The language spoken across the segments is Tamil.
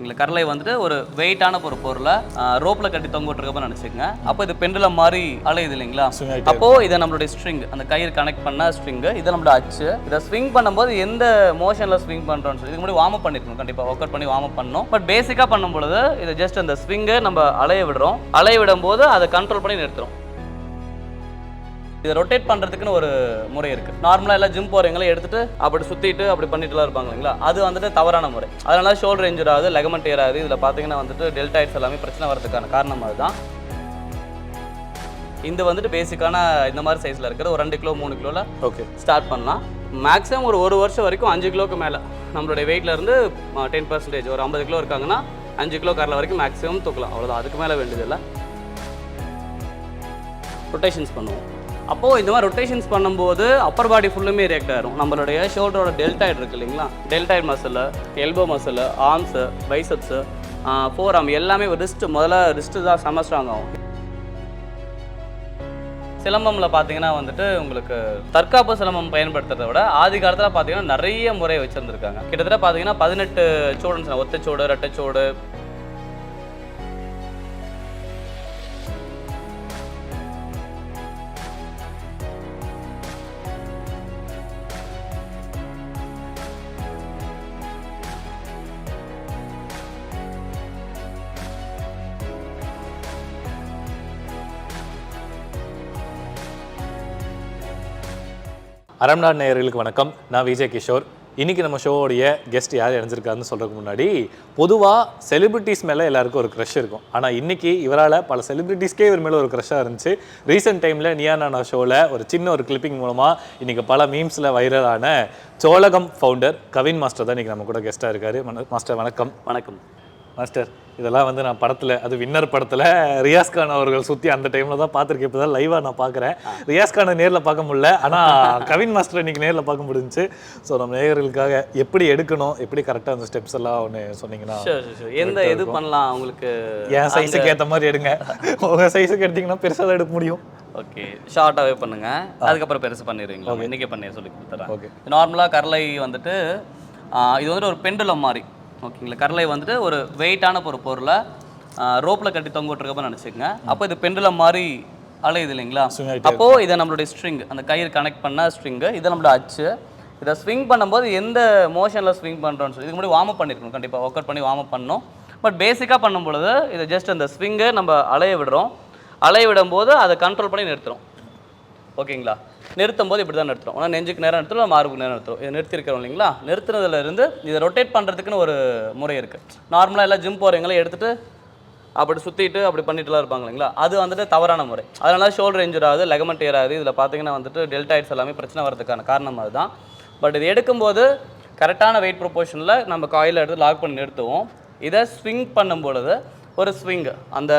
ஓகேங்களா கரலை வந்துட்டு ஒரு வெயிட்டான ஒரு பொருளை ரோப்ல கட்டி தொங்க விட்டுருக்கப்ப நினச்சிக்கங்க. அப்போ இது பெண்டுலம் மாதிரி அலையுது இல்லைங்களா? அப்போ இதை நம்மளுடைய ஸ்ட்ரிங் அந்த கயிறு கனெக்ட் பண்ண ஸ்ட்ரிங் இதை நம்மளோட அச்சு இதை ஸ்விங் பண்ணும்போது எந்த மோஷன்ல ஸ்விங் பண்றோம்னு சொல்லி இதுக்கு முன்னாடி வார்ம் அப் பண்ணிருக்கணும் கண்டிப்பா ஒர்க் அவுட் பண்ணி வார்ம் அப் பண்ணணும் பட் பேசிக்கா பண்ணும் பொழுது இது ஜஸ்ட் அந்த ஸ்விங்கை நம்ம அலைய விடுறோம். அலைய விடும் போது அதை கண்ட்ரோல் பண்ணி நிறுத்துறோம். இதை ரொட்டேட் பண்ணுறதுக்குன்னு ஒரு முறை இருக்குது நார்மலாக எல்லாம் ஜிம் போகிறவங்கள எடுத்துட்டு அப்படி சுற்றிட்டு அப்படி பண்ணிட்டுலாம் இருப்பாங்க இல்லைங்களா? அது வந்துட்டு தவறான முறை. அதனால ஷோல்டர் இன்ஜூர் ஆகுது லெகமெண்ட் ஏர் ஆகுது இதில் பார்த்தீங்கன்னா வந்துட்டு டெல்டாய்ட்ஸ் எல்லாமே பிரச்சனை வரதுக்கான காரணம் அதுதான். இந்த வந்துட்டு பேசிக்கான இந்த மாதிரி சைஸில் இருக்கிற ஒரு ரெண்டு கிலோ மூணு கிலோவில் ஓகே ஸ்டார்ட் பண்ணலாம். மேக்ஸிமம் ஒரு ஒரு வருஷம் வரைக்கும் அஞ்சு கிலோக்கு மேலே நம்மளுடைய வெயிட்ல இருந்து டென் பர்சன்டேஜ் ஒரு ஐம்பது கிலோ இருக்காங்கன்னா அஞ்சு கிலோ கரல வரைக்கும் மேக்ஸிமம் தூக்கலாம். அவ்வளோதான் அதுக்கு மேலே வேண்டியதில்லை. ரொட்டேஷன்ஸ் பண்ணுவோம். அப்போது இந்த மாதிரி ரொட்டேஷன்ஸ் பண்ணும்போது அப்பர் பாடி ஃபுல்லுமே ரியாக்ட் ஆகிரும் நம்மளுடைய ஷோல்டரோட டெல்டாய்டு இருக்கு இல்லைங்களா? Deltoid muscle elbow muscle arms biceps forearm எல்லாமே ரிஸ்ட்டு முதல்ல ரிஸ்ட்டு தான் செம ஸ்ட்ராங் ஆகும். சிலம்பமில் பார்த்தீங்கன்னா வந்துட்டு உங்களுக்கு தற்காப்பு சிலம்பம் பயன்படுத்துறத விட ஆதி காலத்தில் பார்த்தீங்கன்னா நிறைய முறை வச்சுருந்துருக்காங்க. கிட்டத்தட்ட பார்த்தீங்கன்னா பதினெட்டு சூடுன்னு ஒத்தச்சூடு ரெட்டைச்சூடு அரம்நாடு நேயர்களுக்கு வணக்கம். நான் விஜய் கிஷோர். இன்னைக்கு நம்ம ஷோவுடைய கெஸ்ட் யார் இணைஞ்சிருக்காருன்னு சொல்கிறதுக்கு முன்னாடி பொதுவாக செலிபிரிட்டிஸ் மேலே எல்லாருக்கும் ஒரு க்ரஷ் இருக்கும். ஆனால் இன்றைக்கி இவரால் பல செலிபிரிட்டிஸ்க்கே இவர் மேலே ஒரு க்ரஷ்ஷாக இருந்துச்சு. ரீசெண்ட் டைமில் நியானா ஷோவில் ஒரு சின்ன ஒரு கிளிப்பிங் மூலமாக இன்றைக்கி பல மீம்ஸில் வைரலான சோழகம் ஃபவுண்டர் கவின் மாஸ்டர் தான் இன்றைக்கி நம்ம கூட கெஸ்ட்டாக இருக்கார். மாஸ்டர் வணக்கம். வணக்கம். மாஸ்டர் இதெல்லாம் வந்து நான் படத்தில் அது வின்னர் படத்தில் ரியாஸ் கான் அவர்கள் சுற்றி அந்த டைமில் தான் பார்த்துருக்கேன். இப்போ தான் லைவாக நான் பார்க்குறேன். ரியாஸ் கானை நேரில் பார்க்க முடியல. ஆனால் கவின் மாஸ்டர் இன்னைக்கு நேரில் பார்க்க முடிஞ்சுச்சு. ஸோ நம்ம நேயர்களுக்காக எப்படி எடுக்கணும் எப்படி கரெக்டாக அந்த ஸ்டெப்ஸ் எல்லாம் ஒன்று சொன்னீங்கன்னா எந்த இது பண்ணலாம் உங்களுக்கு? என் சைஸுக்கு ஏற்ற மாதிரி எடுங்க. உங்கள் சைஸுக்கு எடுத்தீங்கன்னா பெருசாக தான் எடுக்க முடியும். ஓகே ஷார்ட்டாகவே பண்ணுங்க. அதுக்கப்புறம் பெருசு பண்ணிடுவீங்களா? இன்னைக்கே பண்ணி சொல்லி கொடுத்துறேன். ஓகே நார்மலாக கரலை வந்துட்டு இது வந்துட்டு ஒரு பெண்டுலம் மாதிரி. ஓகேங்களா. கரலை வந்துட்டு ஒரு வெயிட்டான ஒரு பொருளை ரோப்பில் கட்டி தொங்க விட்டுருக்கப்ப நினச்சிக்கங்க. அப்போ இது பெண்டுலம் மாதிரி அலையுது இல்லைங்களா? அப்போ இதை நம்மளுடைய ஸ்ட்ரிங் அந்த கயிறு கனெக்ட் பண்ண ஸ்ட்ரிங்கு இதை நம்மளோட அச்சு இதை ஸ்விங் பண்ணும்போது எந்த மோஷனில் ஸ்விங் பண்ணுறோம்னு சொல்லி இதுக்கு முன்னாடி வார்ம் அப் பண்ணிருக்கணும் கண்டிப்பாக ஒர்க் அவுட் பண்ணி வார்ம் அப் பண்ணணும். பட் பேசிக்காக பண்ணும் பொழுது இது ஜஸ்ட் அந்த ஸ்விங்கை நம்ம அலைய விடுறோம். அலைய விடும்போது அதை கண்ட்ரோல் பண்ணி நிறுத்துறோம். ஓகேங்களா? நிறுத்தும் போது இப்படி தான் நிறுத்துறோம். ஆனால் நெஞ்சுக்கு நேரம் நிறுத்துறோம் மார்புக்கு நேரம் நிறுத்துறோம். இதை நிறுத்திருக்கிறோம் இல்லைங்களா? நிறுத்துனதுல இருந்து இதை ரொட்டேட் பண்ணுறதுக்குன்னு ஒரு முறை இருக்குது நார்மலாக எல்லாம் ஜிம் போகிறவங்களே எடுத்துட்டு அப்படி சுற்றிட்டு அப்படி பண்ணிட்டுலாம் இருப்பாங்க இல்லைங்களா? அது வந்துட்டு தவறான முறை. அதனால ஷோல்டர் இன்ஜூர் ஆகுது லெகமெண்ட் ஏர் ஆகுது. இதில் பார்த்தீங்கன்னா வந்துட்டு டெல்டாய்ட்ஸ் எல்லாமே பிரச்சனை வரதுக்கான காரணம் அதுதான். பட் இது எடுக்கும்போது கரெக்டான வெயிட் ப்ரொபோஷனில் நம்ம காயில் எடுத்து லாக் பண்ணி நிறுத்துவோம். இதை ஸ்விங் பண்ணும் பொழுது ஒரு ஸ்விங்கு அந்த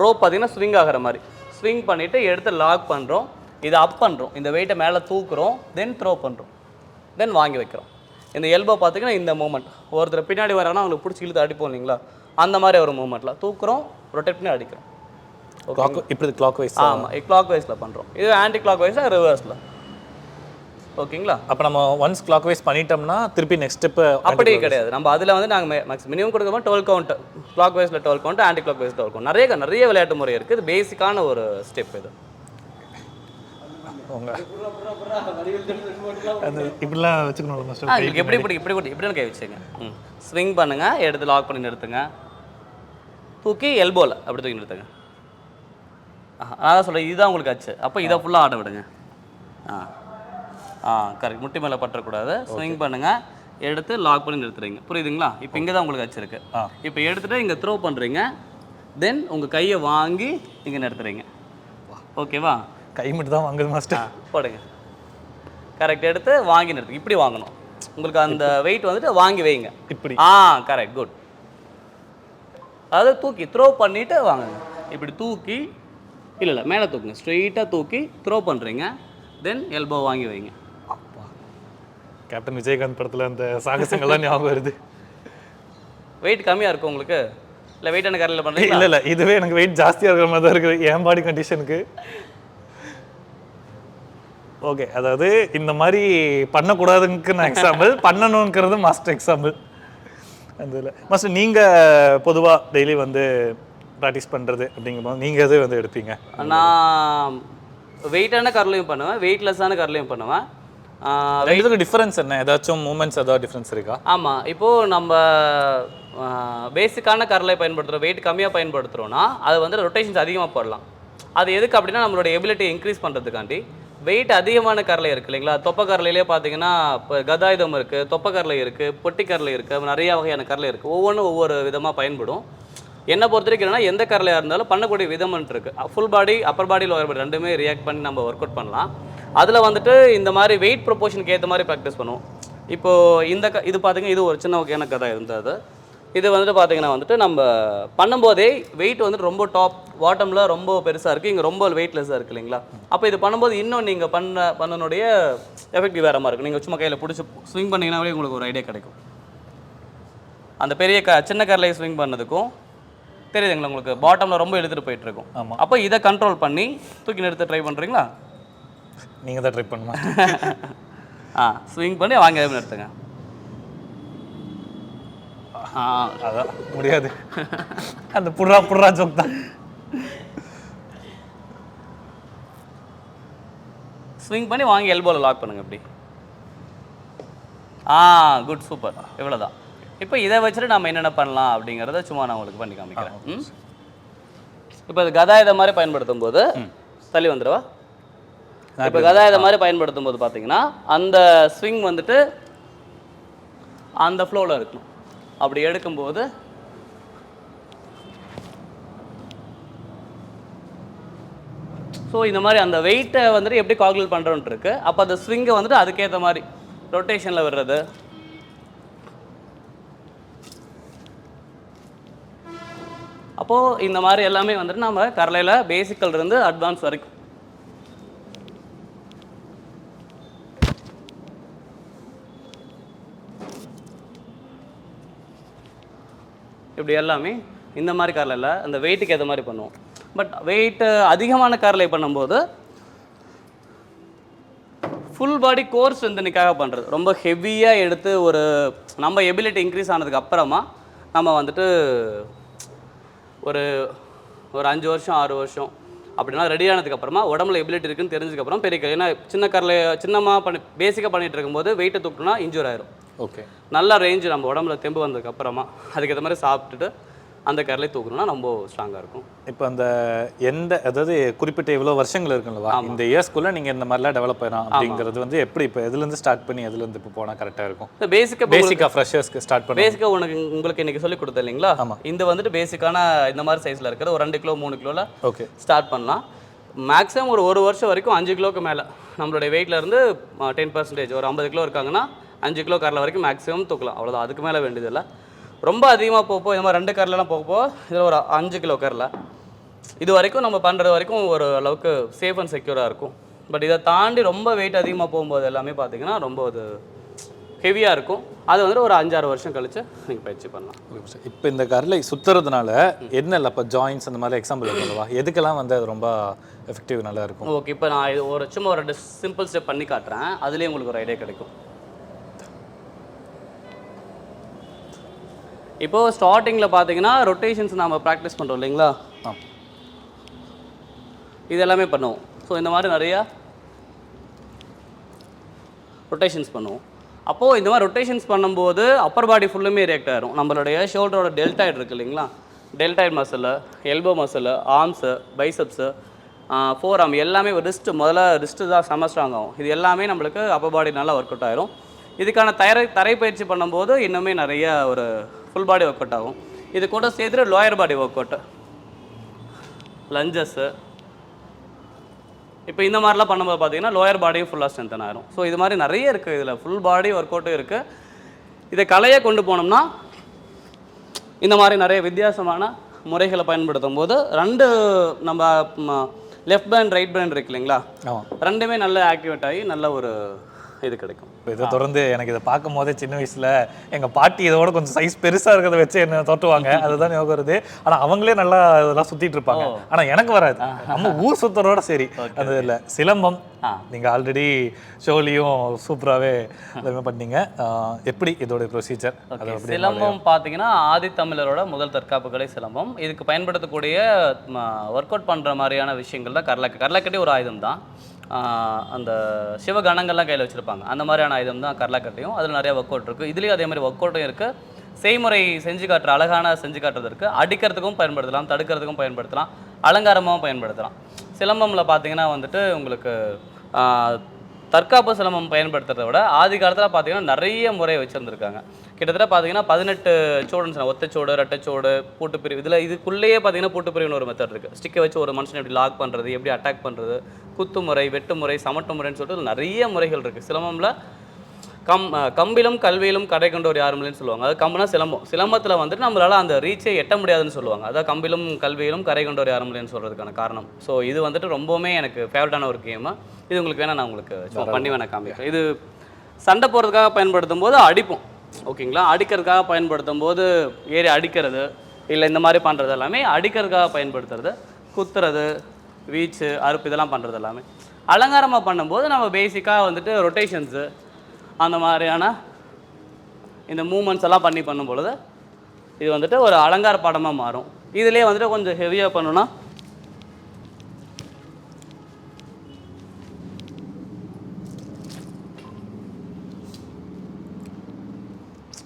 ரோப் பார்த்திங்கன்னா ஸ்விங் ஆகிற மாதிரி. ஸ்விங் பண்ணிவிட்டு எடுத்து லாக் பண்ணுறோம் இதை அப் பண்ணுறோம் இந்த வெயிட்டை மேலே தூக்குறோம். தென் த்ரோ பண்ணுறோம் தென் வாங்கி வைக்கிறோம். இந்த எல்போ பார்த்தீங்கன்னா இந்த மூமெண்ட் ஒருத்தர் பின்னாடி வராங்கன்னா அவங்களுக்கு பிடிச்சி இழுத்து அடிப்போம் இல்லைங்களா? அந்த மாதிரி ஒரு மூமெண்ட்டில் தூக்குறோம் ரொட்டேட் பண்ணி அடிக்கிறோம். இப்படி கிளாக் வைஸ் ஆமாம் கிளாக் வைஸில் பண்ணுறோம் இது ஆன்டி கிளாக் வைஸாக ரிவர்ஸில் ஓகேங்களா? அப்போ நம்ம ஒன்ஸ் கிளாக் வைஸ் பண்ணிட்டோம்னா திருப்பி நெக்ஸ்ட் ஸ்டெப்பு அப்படி கிடையாது. நம்ம அதில் வந்து நாங்கள் மேக்ஸ் மினிமம் கொடுக்கும்போது டுவெல் கவுண்ட் கிளாக் வைஸில் twelve count anticlockwise twelve count நிறைய நிறைய விளையாட்டு முறை இருக்குது இது பேசிக்கான ஒரு ஸ்டெப் இது. இப்படிலாம் வச்சுக்கணும் எப்படி இப்படி இப்படி இப்படி கை வச்சுங்க ஸ்விங் பண்ணுங்க எடுத்து லாக் பண்ணி நிறுத்துங்க. தூக்கி எல்போவில் அப்படி தூக்கி நிறுத்துங்க. ஆ நான் சொல்கிறேன் இதுதான் உங்களுக்கு ஆச்சு அப்போ இதை ஃபுல்லாக ஆட விடுங்க. ஆ. ஆ கரெக்ட் முட்டி மேலே பற்றக்கூடாது. ஸ்விங் பண்ணுங்க. எடுத்து லாக் பண்ணி நிறுத்துறீங்க. புரியுதுங்களா? இப்போ இங்கே தான் உங்களுக்கு ஆ. இப்போ எடுத்துட்டு இங்கே த்ரோ பண்ணுறீங்க தென் உங்கள் கையை வாங்கி இங்கே நிறுத்துறீங்க. ஓகேவா கை மட்டும் தான் வாங்குது மாஸ்டர் போடுங்க. கரெக்ட் எடுத்து வாங்கி நிறுத்து. இப்படி வாங்கணும். உங்களுக்கு அந்த வெயிட் வந்துட்டு வாங்கி வைங்க. இப்படி. ஆ கரெக்ட் குட் அதாவது தூக்கி த்ரோ பண்ணிட்டு வாங்குங்க. இப்படி தூக்கி இல்லை இல்லை மேலே தூக்குங்க. ஸ்ட்ரெயிட்டாக தூக்கி த்ரோ பண்ணுறீங்க தென் எல்போ வாங்கி வைங்க. கேப்டன் விஜயகாந்த் படத்துல அந்த சாகசங்கள்லாம் ஞாபகம் வருது. வெயிட் கம்மியாக இருக்கும் உங்களுக்கு? இல்லை வெயிட் எனக்கு கரையில் பண்ணுறீங்க இல்ல இல்ல இதுவே எனக்கு வெயிட் ஜாஸ்தியா இருக்கிற மாதிரி தான் இருக்குது என் பாடி கண்டிஷனுக்கு ஓகே அதாவது இந்த மாதிரி பண்ணக்கூடாதுக்கு நான் எக்ஸாம்பிள் பண்ணணுங்கிறது மாஸ்டர் எக்ஸாம்பிள் அந்த இதில். மாஸ்டர் நீங்கள் பொதுவாக டெய்லி வந்து ப்ராக்டிஸ் பண்ணுறது அப்படிங்கும்போது நீங்கள் எது வந்து எடுப்பீங்க? நான் வெயிட்டான கர்லையும் பண்ணுவேன் வெயிட்லெஸ்ஸான கர்லையும் பண்ணுவேன். ரெண்டுத்துக்கும் டிஃபரன்ஸ் என்ன? ஏதாச்சும் மூமெண்ட்ஸ் ஏதாவது டிஃப்ரென்ஸ் இருக்கா? ஆமாம் இப்போது நம்ம பேசிக்கான கரலை பயன்படுத்துகிறோம் வெயிட் கம்மியாக பயன்படுத்துகிறோன்னா அது வந்து ரொட்டேஷன்ஸ் அதிகமாக போடலாம். அது எதுக்கு அப்படின்னா நம்மளோட எபிலிட்டி இன்க்ரீஸ் பண்ணுறதுக்காண்டி வெயிட் அதிகமான கரலை இருக்குது இல்லைங்களா? தொப்பை கரலையிலே பார்த்தீங்கன்னா இப்போ கதாயுதம் இருக்குது தொப்பை கரலை இருக்குது பொட்டி கரலை இருக்குது நிறைய வகையான கரலை இருக்குது ஒவ்வொன்றும் ஒவ்வொரு விதமாக பயன்படும். என்னை பொறுத்த வரைக்கும் என்னன்னா எந்த கரலையாக இருந்தாலும் பண்ணக்கூடிய விதம்ன்ட்டு இருக்குது full body upper body lower body ரெண்டுமே ரியாக்ட் பண்ணி நம்ம ஒர்க் அவுட் பண்ணலாம். அதில் வந்துட்டு இந்த மாதிரி வெயிட் ப்ரொபோஷனுக்கு ஏற்ற மாதிரி ப்ராக்டிஸ் பண்ணுவோம். இப்போ இந்த க இது பார்த்தீங்கன்னா இது ஒரு சின்ன வகையான கதை இருந்தது இது வந்துட்டு பார்த்தீங்கன்னா வந்துட்டு நம்ம பண்ணும்போதே வெயிட் வந்துட்டு ரொம்ப டாப் பாட்டமில் ரொம்ப பெருசாக இருக்குது இங்கே ரொம்ப வெயிட்லெஸ்ஸாக இருக்குது இல்லைங்களா? அப்போ இது பண்ணும்போது இன்னும் நீங்கள் பண்ண பண்ணனுடைய எஃபெக்டிவ் வேறு மாதிரி இருக்கும் நீங்கள் சும்மா கையில் பிடிச்சி ஸ்விங் பண்ணிங்கனாவே உங்களுக்கு ஒரு ஐடியா கிடைக்கும். அந்த பெரிய க சின்ன கரலையை ஸ்விங் பண்ணதுக்கும் தெரியுதுங்களா உங்களுக்கு? பாட்டமில் ரொம்ப இழுத்துட்டு போயிட்டு இருக்கும். ஆமா. அப்போ இதை கண்ட்ரோல் பண்ணி தூக்கி நிறுத்த ட்ரை பண்ணுறீங்களா நீங்கள் தான் ட்ரை பண்ணுமா? ஆ ஸ்விங் பண்ணி வாங்க நிறுத்துங்க ஆ. அதான் முடியாது. அந்த புட்ரா புட்ரா ஜோக் தான். ஸ்விங் பண்ணி வாங்கி எல்போவில் லாக் பண்ணுங்க இப்படி. ஆ குட் சூப்பர் இவ்வளோதான் இப்போ இதை வச்சுட்டு நம்ம என்னென்ன பண்ணலாம் அப்படிங்கிறத சும்மா நான் உங்களுக்கு பண்ணி காமிக்கிறேன். இப்போ இது கதாயுத மாதிரி பயன்படுத்தும் போது தள்ளி வந்துடுவா? இப்போ கதாயுத மாதிரி பயன்படுத்தும் போது பார்த்தீங்கன்னா அந்த ஸ்விங் வந்துட்டு அந்த ஃப்ளோவில் இருக்கணும். அப்படி எடுக்கும்போது ஸோ இந்த மாதிரி அந்த வெயிட்டை வந்துட்டு எப்படி கால்குலேட் பண்ணுறோன்ட்டு இருக்கு. அப்போ அந்த ஸ்விங்கை வந்துட்டு அதுக்கேற்ற மாதிரி ரொட்டேஷனில் விடுறது. அப்போது இந்த மாதிரி எல்லாமே வந்துட்டு நம்ம கரலையில் பேசிக்கல் இருந்து அட்வான்ஸ் வரைக்கும் இப்படி எல்லாமே இந்த மாதிரி காரில் இல்லை. அந்த வெயிட்டுக்கு ஏற்ற மாதிரி பண்ணுவோம். பட் வெயிட்டு அதிகமான காரில் பண்ணும்போது ஃபுல் பாடி கோர் ஸ்ட்ரென்தனிக்காக பண்ணுறது ரொம்ப ஹெவியாக எடுத்து ஒரு நம்ம எபிலிட்டி இன்க்ரீஸ் ஆனதுக்கு அப்புறமா நம்ம வந்துட்டு ஒரு ஒரு அஞ்சு வருஷம் ஆறு வருஷம் அப்படின்னா ரெடி ஆனதுக்கப்புறமா உடம்புல எபிலிட்டி இருக்குன்னு தெரிஞ்சதுக்கப்புறம் பெரிய ஏன்னா சின்ன காரில் சின்னமாக பண்ணி பேசிக்காக பண்ணிகிட்டு இருக்கும்போது வெயிட்டை தூக்கணும்னா இன்ஜூர் ஆயிரும். ஓகே. நல்ல ரேஞ்சு நம்ம உடம்புல தெம்பு வந்ததுக்கு அப்புறமா அதுக்கேற்ற மாதிரி சாப்பிட்டுட்டு அந்த கரலையை தூக்கணும்னா ரொம்ப ஸ்ட்ராங்காக இருக்கும். இப்போ அந்த எந்த அதாவது குறிப்பிட்ட இவ்வளோ வருஷங்கள் இருக்குல்லவா இந்த இயர்ஸ்க்குள்ளே நீங்கள் இந்த மாதிரிலாம் டெவலப் ஆயிடும் அப்படிங்கிறது வந்து எப்படி இப்போ எதுலேருந்து ஸ்டார்ட் பண்ணி எதுலேருந்து இப்போ போனால் கரெக்டாக இருக்கும்? இந்த பேசிக்காக பேசிக்காக ஃப்ரெஷர்ஸ்க்கு ஸ்டார்ட் பண்ணி பேசிக்காக உனக்கு உங்களுக்கு இன்னைக்கு சொல்லி கொடுத்தேன் இல்லைங்களா? இந்த வந்துட்டு பேசிக்கான இந்த மாதிரி சைஸில் இருக்கிற ஒரு ரெண்டு கிலோ மூணு கிலோவில் ஓகே. ஸ்டார்ட் பண்ணலாம். மேக்ஸிமம் ஒரு ஒரு வருஷம் வரைக்கும் அஞ்சு கிலோக்கு மேலே நம்மளுடைய வெயிட்ல இருந்து டென் பர்சன்டேஜ் ஒரு ஐம்பது கிலோ இருக்காங்கன்னா அஞ்சு கிலோ கரல வரைக்கும் மேக்ஸிமம் தூக்கலாம். அவ்வளோதான் அதுக்கு மேலே வேண்டியதில்லை. ரொம்ப அதிகமாக போப்போ இந்த மாதிரி ரெண்டு கரலாம் போகப்போ இதில் ஒரு அஞ்சு கிலோ கரல. இது வரைக்கும் நம்ம பண்ணுறது வரைக்கும் ஒரு அளவுக்கு சேஃப் அண்ட் செக்யூராக இருக்கும். பட் இதை தாண்டி ரொம்ப வெயிட் அதிகமாக போகும்போது எல்லாமே பார்த்தீங்கன்னா ரொம்ப அது ஹெவியாக இருக்கும். அது வந்துட்டு ஒரு அஞ்சாறு வருஷம் கழிச்சு நீங்கள் பயிற்சி பண்ணலாம். இப்போ இந்த கரலை சுத்துறதுனால என்ன இல்லை? இப்போ ஜாயின்ஸ் அந்த மாதிரி எக்ஸாம்பிள் இருக்குல்லவா எதுக்கெல்லாம் வந்து அது ரொம்ப எஃபெக்டிவ் நல்லா இருக்கும்? ஓகே இப்போ நான் இது ஒரு சும்மா ஒரு சிம்பிள் ஸ்டெப் பண்ணி காட்டுறேன். அதுலேயே உங்களுக்கு ஒரு ஐடியா கிடைக்கும். இப்போ ஸ்டார்டிங்கில் பார்த்தீங்கன்னா ரொட்டேஷன்ஸ் நம்ம ப்ராக்டிஸ் பண்ணுறோம் இல்லைங்களா? இது எல்லாமே பண்ணுவோம். ஸோ இந்த மாதிரி நிறையா ரொட்டேஷன்ஸ் பண்ணுவோம். அப்போது இந்த மாதிரி ரொட்டேஷன்ஸ் பண்ணும்போது அப்பர் பாடி ஃபுல்லுமே ரியாக்ட் ஆயிரும். நம்மளுடைய ஷோல்டரோட டெல்டாய்டு இருக்கு இல்லைங்களா? Deltoid muscle elbow muscle arms biceps forearm எல்லாமே ரிஸ்ட்டு முதல்ல ரிஸ்ட்டு தான் செம ஸ்ட்ராங் ஆகும். இது எல்லாமே நம்மளுக்கு அப்பர் பாடி நல்லா ஒர்க் அவுட் ஆயிரும். இதுக்கான தரை தரைப்பயிற்சி பண்ணும்போது இன்னுமே நிறைய ஒரு ஃபுல் பாடி ஒர்க் அவுட் ஆகும். இது கூட சேர்த்துட்டு lower body work out lunges இப்போ இந்த மாதிரிலாம் பண்ணும்போது பார்த்தீங்கன்னா லோயர் பாடியும் ஃபுல்லாக ஸ்ட்ரென்தன் ஆயிரும். ஸோ இது மாதிரி நிறைய இருக்குது இதில் ஃபுல் பாடி ஒர்க் அவுட்டும் இருக்குது இதை கலையை கொண்டு போனோம்னா இந்த மாதிரி நிறைய வித்தியாசமான முறைகளை பயன்படுத்தும் போது ரெண்டு நம்ம லெஃப்ட் பேண்ட் ரைட் பேண்ட் இருக்கு இல்லைங்களா? ரெண்டுமே நல்ல ஆக்டிவேட் ஆகி நல்ல ஒரு இது கிடைக்கும். இதை தொடர்ந்து எனக்கு இதை பார்க்கும் போதே சின்ன வயசுல எங்க பாட்டி இதோட கொஞ்சம் சைஸ் பெருசா இருக்கிறத வச்சு என்ன தொட்டுவாங்க. அதுதான் ஞாபகம் வருது. ஆனா அவங்களே நல்லா இதெல்லாம் சுத்திட்டு இருப்பாங்க. ஆனா எனக்கு வராது. நம்ம ஊர் சுத்தரோட சரி. அது இல்ல. சிலம்பம் ஆ. நீங்க ஆல்ரெடி ஷோலையும் சூப்பராகவே எல்லாமே பண்ணீங்க. எப்படி இதோட ப்ரொசீஜர் சிலம்பம் பார்த்தீங்கன்னா ஆதித்தமிழரோட முதல் தற்காப்பு கலை சிலம்பம். இதுக்கு பயன்படுத்தக்கூடிய ஒர்க் அவுட் பண்ணுற மாதிரியான விஷயங்கள் தான் கரலக்கு. கரலக்கட்டி ஒரு ஆயுதம் தான் அந்த சிவகணங்கள்லாம் கையில் வச்சுருப்பாங்க. அந்த மாதிரியான ஆயுதம் தான் கரலக்கட்டையும். அதில் நிறைய ஒர்க் அவுட் இருக்குது இதுலேயும் அதே மாதிரி ஒர்க் அவுட்டும் இருக்குது செய்முறை செஞ்சு காட்டுற அழகான செஞ்சு காட்டுறதுக்கு அடிக்கிறதுக்கும் பயன்படுத்தலாம் தடுக்கிறதுக்கும் பயன்படுத்தலாம் அலங்காரமாகவும் பயன்படுத்தலாம். சிலம்பமில் பார்த்தீங்கன்னா வந்துட்டு உங்களுக்கு தற்காப்பு சிலம்பம் பயன்படுத்துறத விட ஆதி காலத்தில் பார்த்தீங்கன்னா நிறைய முறை வச்சுருந்துருக்காங்க. கிட்டத்தட்ட பார்த்தீங்கன்னா பதினெட்டு சோடுன்னு ஒத்தச்சோடு ரெட்டைச்சோடு பூட்டுப்பிரிவு. இதில் இதுக்குள்ளேயே பார்த்தீங்கன்னா பூட்டுப்பிரிவுன்னு ஒரு மெத்தட் இருக்குது ஸ்டிக்கை வச்சு ஒரு மனுஷனை எப்படி லாக் பண்ணுறது எப்படி அட்டாக் பண்ணுறது குத்து முறை வெட்டு முறை சமட்டு முறைன்னு சொல்லிட்டு நிறைய முறைகள் இருக்குது சிலம்பம்ல கம் கம்பிலும் கல்வியிலும் கடை கொண்டவர் யாரும் இல்லைன்னு சொல்லுவாங்க. அது கம்புனா சிலம்பம். சிலம்பத்தில் வந்துட்டு நம்மளால அந்த ரீச்சை எட்ட முடியாதுன்னு சொல்லுவாங்க. அதான் கம்பிலும் கல்வியிலும் கரை கொண்டவர் யாரும் இல்லைன்னு சொல்கிறதுக்கான காரணம். ஸோ இது வந்துட்டு ரொம்பவுமே எனக்கு ஃபேவரட்டான ஒரு கேமு இது உங்களுக்கு வேணா நான் உங்களுக்கு பண்ணி வேணா காமிக்கிறேன். இது சண்டை போடுறதுக்காக பயன்படுத்தும் போது அடிப்போம். ஓகேங்களா? அடிக்கிறதுக்காக பயன்படுத்தும் போது ஏறி அடிக்கிறது இல்லை இந்த மாதிரி பண்ணுறது எல்லாமே அடிக்கிறதுக்காக பயன்படுத்துறது குத்துறது வீச்சு அறுப்பு இதெல்லாம் பண்ணுறது எல்லாமே. அலங்காரமாக பண்ணும்போது நம்ம பேசிக்காக வந்துட்டு ரொட்டேஷன்ஸு அந்த மாதிரியான இந்த மூமெண்ட்ஸ் எல்லாம் பண்ணி பண்ணும் பொழுது இது வந்துட்டு ஒரு அலங்கார படமாக மாறும். இதுலேயே வந்துட்டு கொஞ்சம் ஹெவியாக பண்ணணும்னா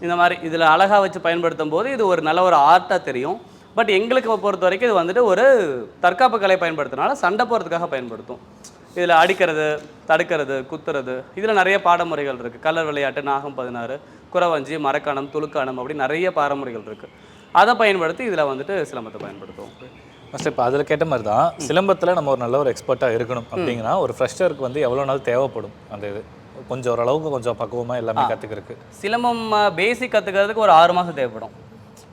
இந்த மாதிரி இதில் அழகாக வச்சு பயன்படுத்தும் போது இது ஒரு நல்ல ஒரு ஆர்ட்டாக தெரியும். பட் எங்களுக்கு பொறுத்த வரைக்கும் இது வந்துட்டு ஒரு தற்காப்பு கலை பயன்படுத்துறதுனால சண்டை போகிறதுக்காக பயன்படுத்தும். இதில் அடிக்கிறது தடுக்கிறது குத்துறது இதில் நிறைய பாடமுறைகள் இருக்குது கலர் விளையாட்டு நாகம் பதினாறு குறவஞ்சி மரக்காணம் துளுக்காணம் அப்படி நிறைய பாரமுறைகள் இருக்குது அதை பயன்படுத்தி இதில் வந்துட்டு சிலம்பத்தை பயன்படுத்துவோம். ஃபஸ்ட் இப்போ அதில் கேட்ட மாதிரி தான் சிலம்பத்தில் நம்ம ஒரு நல்ல ஒரு எக்ஸ்பர்ட்டாக இருக்கணும் அப்படிங்கன்னா ஒரு ஃப்ரெஷருக்கு வந்து எவ்வளோ நாள் தேவைப்படும் அந்த இது? கொஞ்சம் ஓரளவுக்கு கொஞ்சம் பக்குவமாக எல்லாமே கற்றுக்கிறதுக்கு சிலம்பம் பேசிக் கற்றுக்கிறதுக்கு ஒரு ஆறு மாதம் தேவைப்படும்.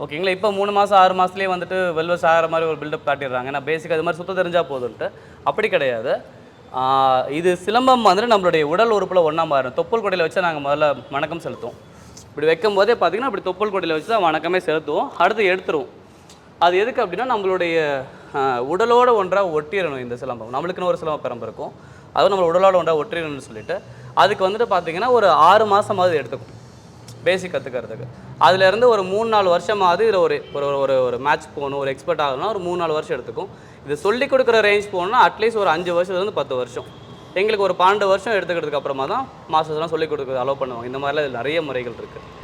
ஓகேங்களா? இப்போ மூணு மாதம் ஆறு மாதத்துலேயே வந்துட்டு வெல்வஸ் ஆகிற மாதிரி ஒரு பில்டப் காட்டிடுறாங்க. ஏன்னா பேசிக் அது மாதிரி சுத்த தெரிஞ்சால் போதுன்ட்டு அப்படி கிடையாது. இது சிலம்பம் வந்துட்டு நம்மளுடைய உடல் உறுப்பில் ஒன்றா மாறும். தொப்புள் கொடையில் வச்சு நாங்கள் முதல்ல வணக்கம் செலுத்துவோம். இப்படி வைக்கும் போதே பார்த்தீங்கன்னா இப்படி தொப்புள் கொடையில் வச்சு தான் வணக்கமே செலுத்துவோம். அடுத்து எடுத்துருவோம். அது எதுக்கு அப்படின்னா நம்மளுடைய உடலோட ஒன்றாக ஒட்டிடணும் இந்த சிலம்பம். நம்மளுக்குன்னு ஒரு சிலம்ப பெரம்பு இருக்கும். அதுவும் நம்ம உடலோட ஒன்றாக ஒட்டிடணும்னு சொல்லிட்டு அதுக்கு வந்துட்டு பார்த்தீங்கன்னா ஒரு ஆறு மாதமாவது எடுத்துக்கும் பேசிக் கற்றுக்கிறதுக்கு அதுலேருந்து ஒரு மூணு நாலு வருஷமாவது இதில் ஒரு ஒரு ஒரு ஒரு மேட்ச் போகணும் ஒரு எக்ஸ்பர்ட் ஆகணும்னா ஒரு மூணு நாலு வருஷம் எடுத்துக்கும். இது சொல்லி கொடுக்குற ரேஞ்ச் போகணும்னா அட்லீஸ்ட் ஒரு அஞ்சு வருஷத்துலேருந்து பத்து வருஷம். எங்களுக்கு ஒரு பன்னெண்டு வருஷம் எடுத்துக்கிறதுக்கு அப்புறமா தான் மாஸ்டர்ஸ்லாம் சொல்லி கொடுக்குறது அலோவ் பண்ணுவாங்க. இந்த மாதிரிலாம் இதில் நிறைய முறைகள் இருக்குது